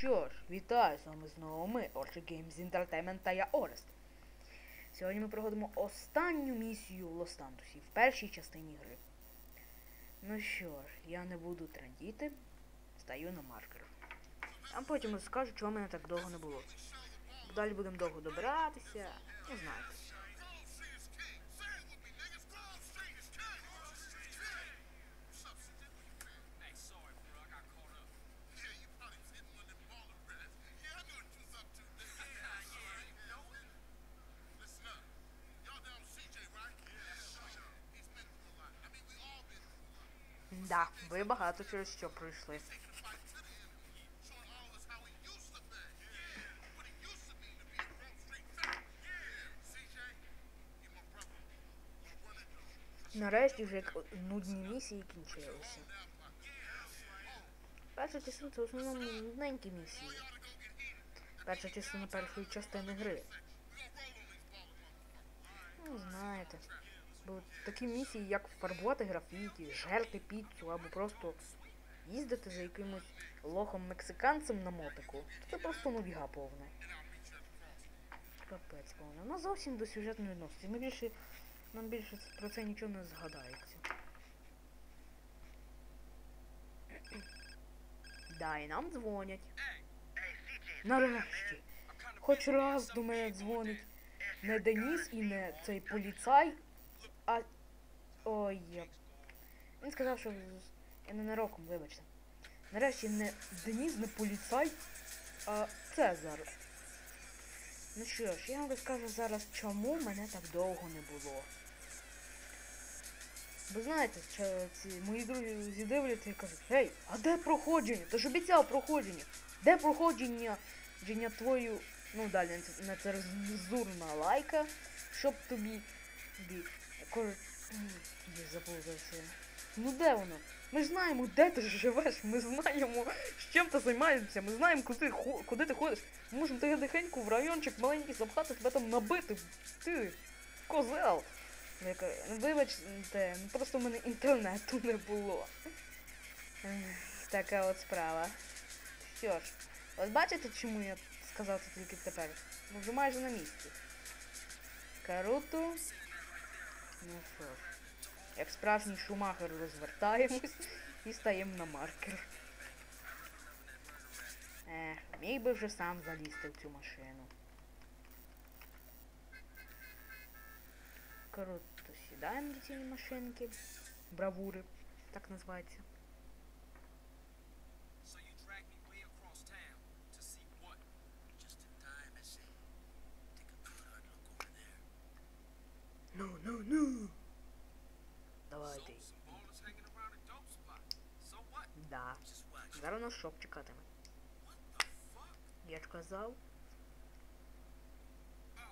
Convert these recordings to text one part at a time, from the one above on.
що ж, вітаю з вами знову ми, Orchard Games Entertainment та я Орест. Сьогодні ми проходимо останню місію в Лос-Сантусі в першій частині гри. Ну що ж, я не буду трандіти, стаю на маркер. А потім розкажу, чого мене так довго не було. Далі будемо довго добиратися, ну знаєте. My brother. Wanna run it though? Нарешті вже нудні місії кінчилися. Перша частина це в основному нудненькі місії. Перша частина першої частини гри. Ну, знаєте. Бо такі місії, як фарбувати графіті, жерти піцу або просто їздити за якимось лохом-мексиканцем на мотику, це просто нудьга повна. Капець повна. Вона зовсім до сюжету не відноситься. Ми більше, нам більше про це нічого не згадається. Да, і нам дзвонять. Нарешті. Хоч раз до мене дзвонить не Деніс і не цей поліцай, а. Ой. я- Він сказав, що я не нароком, вибачте. Нарешті не Деніс, не поліцай, а Цезар. Ну що ж, я вам розкажу зараз, чому мене так довго не було. Ви знаєте, що ці мої друзі дивляться і кажуть, гей, а де проходження? Ти ж обіцяв проходження. Де проходження Дженя твою, ну далі на- це цензурна лайка, щоб тобі. М, Я заплутався. Ну де воно? Ми знаємо, де ти живеш, ми знаємо, з чим ти займаєшся, ми знаємо, куди, куди ти ходиш. Ми можемо тебе тихенько в райончик маленький запхати, тебе там набити. Ти козел. Кажу, «Ну, Вибачте, ну просто в мене інтернету не було. Така от справа. Що ж, от бачите, чому я сказав це тільки тепер? Ми вже майже на місці. Круто. Ну що ж, як справжній шумахер розвертаємось і стаємо на маркер. Ех, міг би вже сам залізти в цю машину. Круто, сідаємо до цієї машинки. Бравури, так називається. Dope spot. So what? Да. Зараз нас шок чекатиме. Я ж казав. No.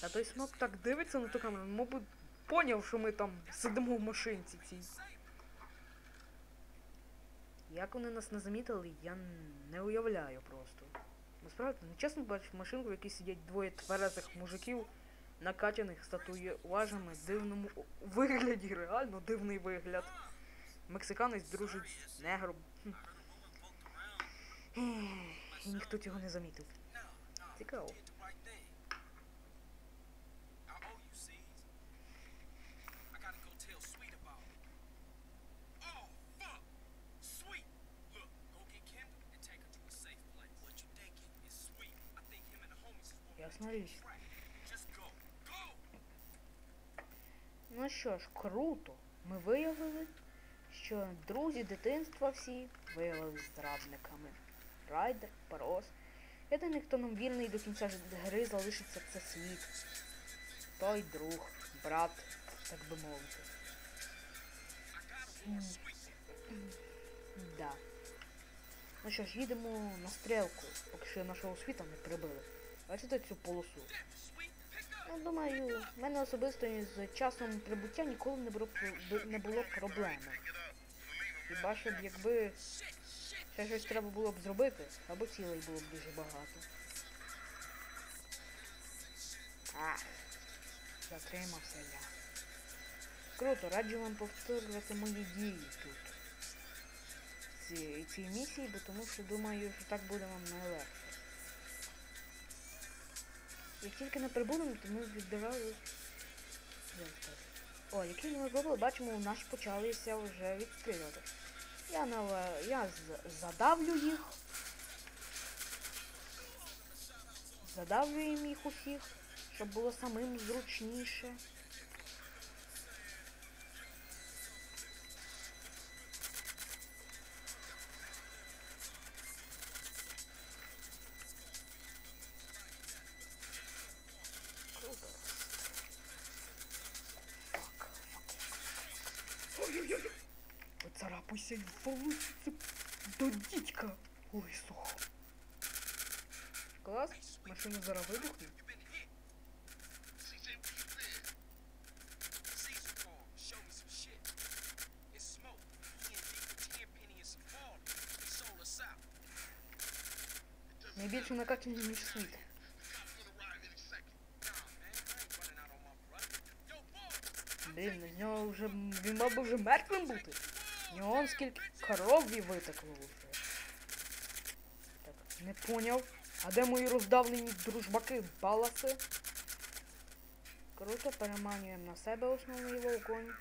Та той смок так дивиться на ту камеру, мабуть, поняв, що ми там сидимо в машинці цій. Як вони нас не замітили, я не уявляю просто. Насправді, не чесно бачив машинку, в якій сидять двоє тверезих мужиків, накачаних статуюважами, дивному вигляді, реально дивний вигляд. Мексиканець дружить з негром. І ніхто цього не замітив. Цікаво. Go! Ну що ж, круто. Ми виявили, що друзі дитинства всі виявилися зрадниками. Райдер, Парос. Єдиний, хто нам вільний до кінця гри залишиться, це світ. Той друг, брат, так би мовити. Да. Ну що ж, їдемо на стрілку, поки що нашого світа не прибили. Бачите цю полосу? Ну, думаю, в мене особисто із часом прибуття ніколи не було, не було проблеми. Хіба що б якби ще щось треба було б зробити, або цілей було б дуже багато. Ах, затримався я. Круто, раджу вам повторювати мої дії тут. ці, цій місії, бо тому що думаю, що так буде вам найлегше. Як тільки не прибудемо, то ми віддавали. О, які ми зробили, бачимо, у нас почалися вже відстрілювати. Я нав... я задавлю їх. Задавлюємо їх усіх, щоб було самим зручніше. купайся, получится додитька. Ой, сух. Класс, машина зара выбухнет. Найбільше накачані, ніж світ. Блін, з нього вже... Він мав би вже мертвим бути. В нього он скільки крові витекло вже. Так, не поняв. А де мої роздавлені дружбаки баласи? Круто, переманюємо на себе основний вогонь.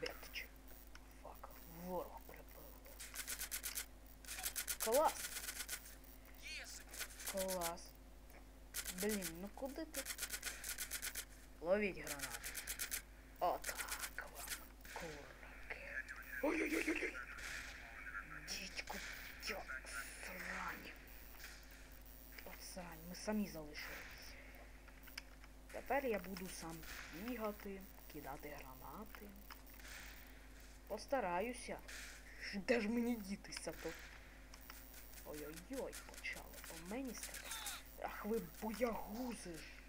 Бетч. Фак, ворог прибив. Клас! Years ago. Клас. Блін, ну куди ти? Ловіть гранати. Отак вам, кураки. Ой-ой-ой-ой. Дідько, тьок, срань. От срань, ми самі залишились. Тепер я буду сам бігати, кидати гранати. Постараюся. Де ж мені дітися то? Ой-ой-ой, почали по мені стріляти. Ах ви боягузи ж.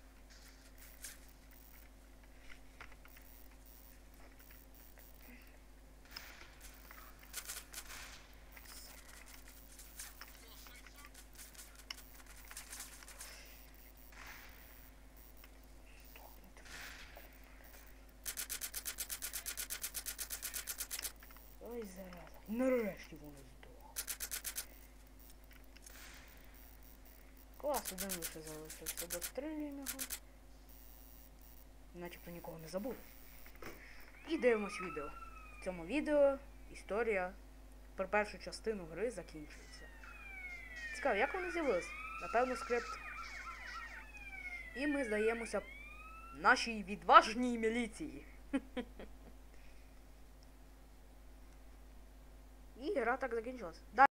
Ой, зараза. Нарешті воно здохло. Клас, один лише залишився. Дострілюємо його. Начебто нікого не забули. І дивимось відео. В цьому відео історія про першу частину гри закінчується. Цікаво, як вони з'явились? Напевно, скрипт. І ми здаємося нашій відважній міліції. І гра так закінчилась.